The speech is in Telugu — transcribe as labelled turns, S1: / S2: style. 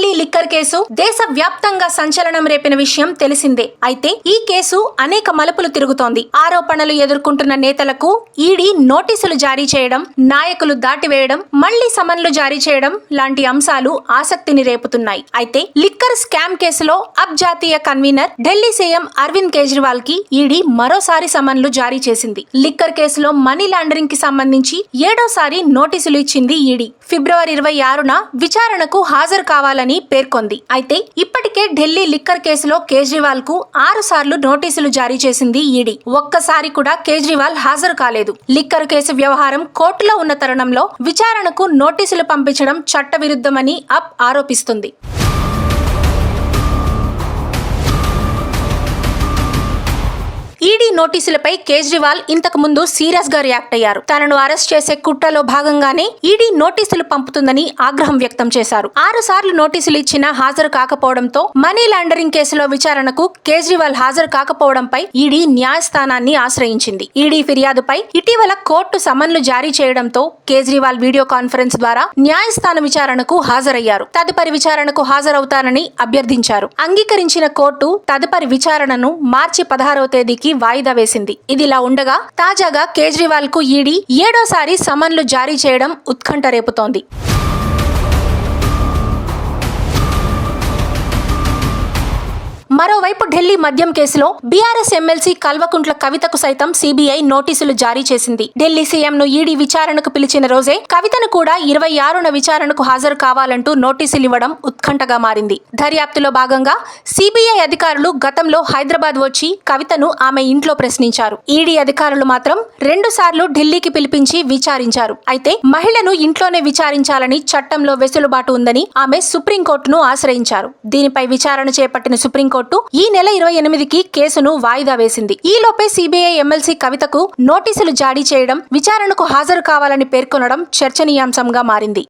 S1: లిక్కర్ కేసు దేశ వ్యాప్తంగా సంచలనం రేపిన విషయం తెలిసిందే. అయితే ఈ కేసు అనేక మలుపులు తిరుగుతోంది. ఆరోపణలు ఎదుర్కొంటున్న నేతలకు ఈడీ నోటీసులు జారీ చేయడం నాయకులు దాటివేయడం మళ్ళీ సమన్లు జారీ చేయడం లాంటి అంశాలు ఆసక్తిని రేపుతున్నాయి. అయితే లిక్కర్ స్కామ్ కేసులో అబ్ జాతీయ కన్వీనర్ ఢిల్లీ సీఎం అరవింద్ కేజ్రీవాల్కి ఈడీ మరోసారి సమన్లు జారీ చేసింది. లిక్కర్ కేసులో మనీ లాండరింగ్కి సంబంధించి ఏడోసారి నోటీసులు ఇచ్చింది ఈడీ. ఫిబ్రవరి ఇరవై ఆరున విచారణకు హాజరు కావాలని పేర్కొంది. అయితే ఇప్పటికే ఢిల్లీ లిక్కర్ కేసులో కేజ్రీవాల్కు ఆరు సార్లు నోటీసులు జారీ చేసింది ఈడీ. ఒక్కసారి కూడా కేజ్రీవాల్ హాజరు కాలేదు. లిక్కర్ కేసు వ్యవహారం కోర్టులో ఉన్న తరుణంలో విచారణకు నోటీసులు పంపించడం చట్టవిరుద్ధమని అప్ ఆరోపిస్తుంది. నోటీసులపై కేజ్రీవాల్ ఇంతకు ముందు సీరియస్గా రియాక్ట్ అయ్యారు. తనను అరెస్ట్ చేసే కుట్రలో భాగంగానే ఈడీ నోటీసులు పంపుతుందని ఆగ్రహం వ్యక్తం చేశారు. ఆరు సార్లు నోటీసులు ఇచ్చినా హాజరు కాకపోవడంతో మనీ లాండరింగ్ కేసులో విచారణకు కేజ్రీవాల్ హాజరు కాకపోవడంపై ఈడీ న్యాయస్థానాన్ని ఆశ్రయించింది. ఈడీ ఫిర్యాదుపై ఇటీవల కోర్టు సమన్లు జారీ చేయడంతో కేజ్రీవాల్ వీడియో కాన్ఫరెన్స్ ద్వారా న్యాయస్థాన విచారణకు హాజరయ్యారు. తదుపరి విచారణకు హాజరవుతానని అభ్యర్థించారు. అంగీకరించిన కోర్టు తదుపరి విచారణను మార్చి పదహారవ తేదీకి వాయిదా వేసింది. ఇదిలా ఉండగా తాజాగా కేజ్రీవాల్కు ఈడీ ఏడోసారి సమన్లు జారీ చేయడం ఉత్కంఠ రేపుతోంది. మరోవైపు ఢిల్లీ మద్యం కేసులో బీఆర్ఎస్ ఎమ్మెల్సీ కల్వకుంట్ల కవితకు సైతం సిబిఐ నోటీసులు జారీ చేసింది. ఢిల్లీ సీఎం ను ఈడీ విచారణకు పిలిచిన రోజే కవితను కూడా ఇరవై ఆరున విచారణకు హాజరు కావాలంటూ నోటీసులు ఇవ్వడం ఉత్కంఠగా మారింది. దర్యాప్తులో భాగంగా సిబిఐ అధికారులు గతంలో హైదరాబాద్ వచ్చి కవితను ఆమె ఇంట్లో ప్రశ్నించారు. ఈడీ అధికారులు మాత్రం రెండు సార్లు ఢిల్లీకి పిలిపించి విచారించారు. అయితే మహిళను ఇంట్లోనే విచారించాలని చట్టంలో వెసులుబాటు ఉందని ఆమె సుప్రీంకోర్టును ఆశ్రయించారు. దీనిపై విచారణ చేపట్టిన సుప్రీంకోర్టు ఈ నెల ఇరవై ఎనిమిదికి కేసును వాయిదా వేసింది. ఈలోపే సిబిఐ ఎమ్మెల్సీ కవితకు నోటీసులు జారీ చేయడం విచారణకు హాజరు కావాలని పేర్కొనడం చర్చనీయాంశంగా మారింది.